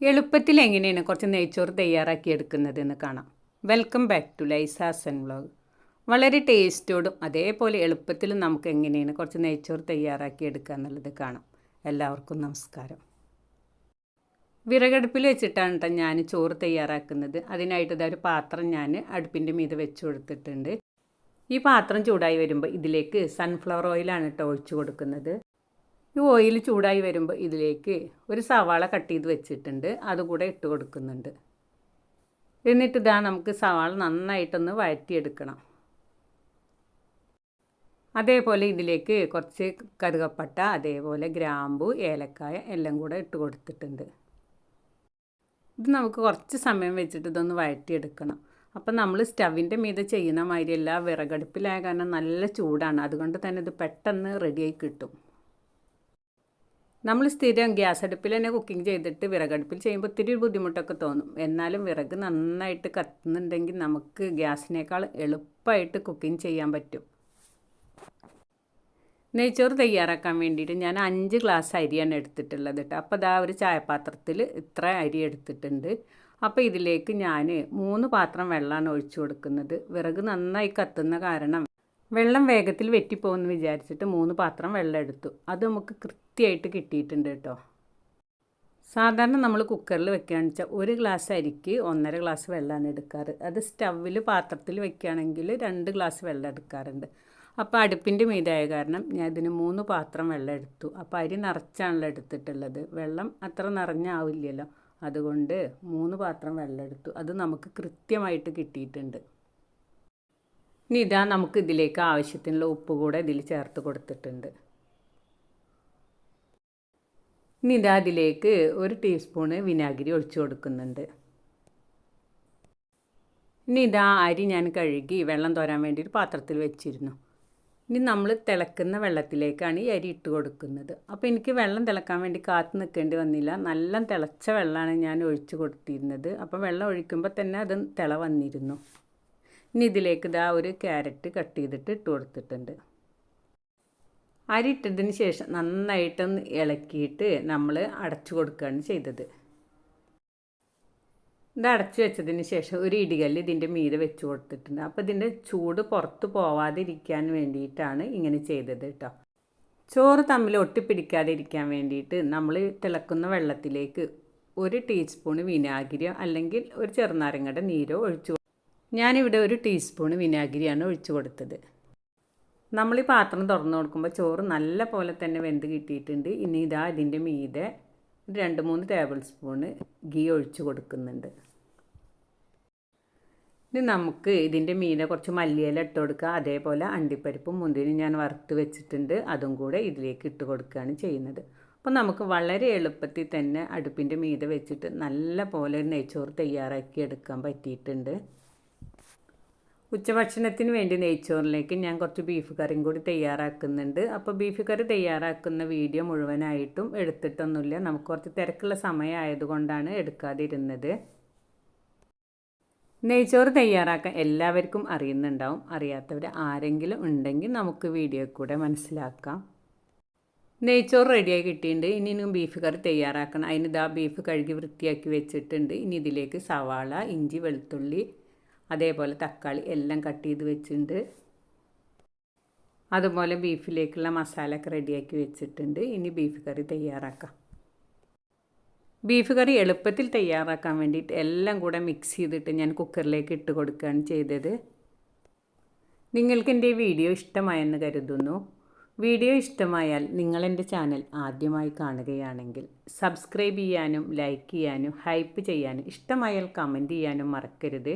എളുപ്പത്തിൽ എങ്ങനെയാണ് കുറച്ച് നെയ്ച്ചോറ് തയ്യാറാക്കി എടുക്കുന്നതെന്ന് കാണാം. വെൽക്കം ബാക്ക് ടു ലൈസാസൻ വ്ളോഗ് വളരെ ടേസ്റ്റോടും അതേപോലെ എളുപ്പത്തിൽ നമുക്ക് എങ്ങനെയാണ് കുറച്ച് നെയ്ച്ചോറ് തയ്യാറാക്കി എടുക്കുക എന്നുള്ളത് കാണാം. എല്ലാവർക്കും നമസ്കാരം. വിറകടുപ്പിൽ വെച്ചിട്ടാണ് കേട്ടോ ഞാൻ ചോറ് തയ്യാറാക്കുന്നത്. അതിനായിട്ട് ഒരു പാത്രം ഞാൻ അടുപ്പിന്റെ മീതെ വെച്ച് കൊടുത്തിട്ടുണ്ട്. ഈ പാത്രം ചൂടായി വരുമ്പോൾ ഇതിലേക്ക് സൺഫ്ലവർ ഓയിലാണ് കേട്ടോ ഒഴിച്ചു കൊടുക്കുന്നത്. ഈ ഓയിൽ ചൂടായി വരുമ്പോൾ ഇതിലേക്ക് ഒരു സവാള കട്ട് ചെയ്ത് വെച്ചിട്ടുണ്ട്. അതുകൂടെ ഇട്ട് കൊടുക്കുന്നുണ്ട്. എന്നിട്ട് ഇതാ നമുക്ക് സവാള നന്നായിട്ടൊന്ന് വഴറ്റിയെടുക്കണം. അതേപോലെ ഇതിലേക്ക് കുറച്ച് കറുകപ്പട്ട അതേപോലെ ഗ്രാമ്പു ഏലക്കായ എല്ലാം കൂടെ ഇട്ട് കൊടുത്തിട്ടുണ്ട്. ഇത് നമുക്ക് കുറച്ച് സമയം വെച്ചിട്ട് ഇതൊന്ന് വഴറ്റിയെടുക്കണം. അപ്പം നമ്മൾ സ്റ്റവിന്റെ മീതെ ചെയ്യുന്ന മാതിരിയല്ല വിറകടുപ്പിലായ കാരണം നല്ല ചൂടാണ്. അതുകൊണ്ട് തന്നെ ഇത് പെട്ടെന്ന് റെഡിയായി കിട്ടും. നമ്മൾ സ്ഥിരം ഗ്യാസ് അടുപ്പിൽ തന്നെ കുക്കിംഗ് ചെയ്തിട്ട് വിറകടുപ്പിൽ ചെയ്യുമ്പോൾ ഒത്തിരി ബുദ്ധിമുട്ടൊക്കെ തോന്നും. എന്നാലും വിറക് നന്നായിട്ട് കത്തുന്നുണ്ടെങ്കിൽ നമുക്ക് ഗ്യാസിനേക്കാൾ എളുപ്പമായിട്ട് കുക്കിംഗ് ചെയ്യാൻ പറ്റും. നെയ്ച്ചോറ് തയ്യാറാക്കാൻ വേണ്ടിയിട്ട് ഞാൻ അഞ്ച് ഗ്ലാസ് അരിയാണ് എടുത്തിട്ടുള്ളത് കേട്ടോ. അപ്പോൾ അതാ ഒരു ചായപാത്രത്തിൽ ഇത്ര അരി എടുത്തിട്ടുണ്ട്. അപ്പോൾ ഇതിലേക്ക് ഞാൻ മൂന്ന് പാത്രം വെള്ളമാണ് ഒഴിച്ചു കൊടുക്കുന്നത്. വിറക് നന്നായി കത്തുന്ന കാരണം വെള്ളം വേഗത്തിൽ വെറ്റിപ്പോകുമെന്ന് വിചാരിച്ചിട്ട് മൂന്ന് പാത്രം വെള്ളം എടുത്തു. അത് നമുക്ക് കൃത്യമായിട്ട് കിട്ടിയിട്ടുണ്ട് കേട്ടോ. സാധാരണ നമ്മൾ കുക്കറിൽ വെക്കുകയാണെന്ന് വെച്ചാൽ ഒരു ഗ്ലാസ് അരിക്ക് ഒന്നര ഗ്ലാസ് വെള്ളമാണ് എടുക്കാറ്. അത് സ്റ്റവിൽ പാത്രത്തിൽ വെക്കുകയാണെങ്കിൽ രണ്ട് ഗ്ലാസ് വെള്ളം എടുക്കാറുണ്ട്. അപ്പോൾ അടുപ്പിന്റെ മീതായ കാരണം ഞാൻ ഇതിന് മൂന്ന് പാത്രം വെള്ളം എടുത്തു. അപ്പോൾ അരി നിറച്ചാണല്ലോ എടുത്തിട്ടുള്ളത്. വെള്ളം അത്ര നിറഞ്ഞാവില്ലല്ലോ. അതുകൊണ്ട് മൂന്ന് പാത്രം വെള്ളം എടുത്തു. അത് നമുക്ക് കൃത്യമായിട്ട് കിട്ടിയിട്ടുണ്ട്. ഇനി ഇതാ നമുക്ക് ഇതിലേക്ക് ആവശ്യത്തിനുള്ള ഉപ്പ് കൂടെ ഇതിൽ ചേർത്ത് കൊടുത്തിട്ടുണ്ട്. ഇനി ഇതാ അതിലേക്ക് ഒരു ടീസ്പൂണ് വിനാഗിരി ഒഴിച്ചു കൊടുക്കുന്നുണ്ട്. ഇനി ഇതാ അരി ഞാൻ കഴുകി വെള്ളം തോരാൻ വേണ്ടി ഒരു പാത്രത്തിൽ വെച്ചിരുന്നു. ഇനി നമ്മൾ തിളക്കുന്ന വെള്ളത്തിലേക്കാണ് ഈ അരി ഇട്ട് കൊടുക്കുന്നത്. അപ്പോൾ എനിക്ക് വെള്ളം തിളക്കാൻ വേണ്ടി കാത്തു നിൽക്കേണ്ടി വന്നില്ല. നല്ല തിളച്ച വെള്ളമാണ് ഞാൻ ഒഴിച്ചു കൊടുത്തിരുന്നത്. അപ്പോൾ വെള്ളം ഒഴിക്കുമ്പോൾ തന്നെ അത് തിള വന്നിരുന്നു. ഇനി ഇതിലേക്ക് ഇതാ ഒരു ക്യാരറ്റ് കട്ട് ചെയ്തിട്ട് ഇട്ട് കൊടുത്തിട്ടുണ്ട്. അരി ഇട്ടതിന് ശേഷം നന്നായിട്ടൊന്ന് ഇളക്കിയിട്ട് നമ്മൾ അടച്ചു കൊടുക്കുകയാണ് ചെയ്തത്. ഇത് അടച്ചു വെച്ചതിന് ശേഷം ഒരു ഇടികല്ല് ഇതിന്റെ മീതെ വെച്ച് കൊടുത്തിട്ടുണ്ട്. അപ്പോൾ ഇതിന്റെ ചൂട് പുറത്ത് പോവാതിരിക്കാൻ വേണ്ടിയിട്ടാണ് ഇങ്ങനെ ചെയ്തത് കേട്ടോ. ചോറ് തമ്മിൽ ഒട്ടിപ്പിടിക്കാതിരിക്കാൻ വേണ്ടിയിട്ട് നമ്മൾ തിളക്കുന്ന വെള്ളത്തിലേക്ക് ഒരു ടീസ്പൂൺ വിനാഗിരിയോ അല്ലെങ്കിൽ ഒരു ചെറുനാരങ്ങയുടെ നീരോ ഒഴിച്ചു ഞാനിവിടെ ഒരു ടീസ്പൂൺ വിനാഗിരിയാണ് ഒഴിച്ചു കൊടുത്തത്. നമ്മൾ ഈ പാത്രം തുറന്നു കൊടുക്കുമ്പോൾ ചോറ് നല്ല പോലെ തന്നെ വെന്ത് കിട്ടിയിട്ടുണ്ട്. ഇനി ഇതാ ഇതിന്റെ മീതെ രണ്ട് മൂന്ന് ടേബിൾ സ്പൂണ് ഗീ ഒഴിച്ചു കൊടുക്കുന്നുണ്ട്. ഇനി നമുക്ക് ഇതിന്റെ മീനെ കുറച്ച് മല്ലിയില ഇട്ട് കൊടുക്കുക. അതേപോലെ അണ്ടിപ്പരിപ്പും മുന്തിരി ഞാൻ വറുത്ത് വെച്ചിട്ടുണ്ട്. അതും കൂടെ ഇതിലേക്ക് ഇട്ട് കൊടുക്കുകയാണ് ചെയ്യുന്നത്. അപ്പോൾ നമുക്ക് വളരെ എളുപ്പത്തിൽ തന്നെ അടുപ്പിന്റെ മീതെ വെച്ചിട്ട് നല്ല പോലെ നെയ്ച്ചോറ് തയ്യാറാക്കി എടുക്കാൻ പറ്റിയിട്ടുണ്ട്. ഉച്ചഭക്ഷണത്തിന് വേണ്ടി നെയ്ച്ചോറിലേക്ക് ഞാൻ കുറച്ച് ബീഫ് കറിയും കൂടി തയ്യാറാക്കുന്നുണ്ട്. അപ്പോൾ ബീഫ് കറി തയ്യാറാക്കുന്ന വീഡിയോ മുഴുവനായിട്ടും എടുത്തിട്ടൊന്നുമില്ല. നമുക്ക് കുറച്ച് തിരക്കുള്ള സമയമായതുകൊണ്ടാണ് എടുക്കാതിരുന്നത്. നെയ്ച്ചോറ് തയ്യാറാക്കാൻ എല്ലാവർക്കും അറിയുന്നുണ്ടാവും. അറിയാത്തവർ ആരെങ്കിലും ഉണ്ടെങ്കിൽ നമുക്ക് വീഡിയോ കൂടെ മനസ്സിലാക്കാം. നെയ്ച്ചോറ് റെഡിയായി കിട്ടിയിട്ടുണ്ട്. ഇനി ബീഫ് കറി തയ്യാറാക്കണം. അതിന് ഇതാ ബീഫ് കഴുകി വൃത്തിയാക്കി വെച്ചിട്ടുണ്ട്. ഇനി ഇതിലേക്ക് സവാള ഇഞ്ചി വെളുത്തുള്ളി അതേപോലെ തക്കാളി എല്ലാം കട്ട് ചെയ്ത് വെച്ചിട്ടുണ്ട്. അതുപോലെ ബീഫിലേക്കുള്ള മസാല ഒക്കെ റെഡിയാക്കി വെച്ചിട്ടുണ്ട്. ഇനി ബീഫ് കറി തയ്യാറാക്കാം. ബീഫ് കറി എളുപ്പത്തിൽ തയ്യാറാക്കാൻ വേണ്ടിയിട്ട് എല്ലാം കൂടെ മിക്സ് ചെയ്തിട്ട് ഞാൻ കുക്കറിലേക്ക് ഇട്ട് കൊടുക്കുകയാണ് ചെയ്തത്. നിങ്ങൾക്ക് എന്റെ വീഡിയോ ഇഷ്ടമായെന്ന് കരുതുന്നു. വീഡിയോ ഇഷ്ടമായാൽ നിങ്ങൾ എന്റെ ചാനൽ ആദ്യമായി കാണുകയാണെങ്കിൽ സബ്സ്ക്രൈബ് ചെയ്യാനും ലൈക്ക് ചെയ്യാനും ഹൈപ്പ് ചെയ്യാനും ഇഷ്ടമായാൽ കമന്റ് ചെയ്യാനും മറക്കരുത്.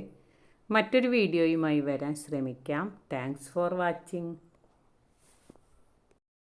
മറ്റൊരു വീഡിയോയുമായി വരാൻ ശ്രമിക്കാം. Thanks for watching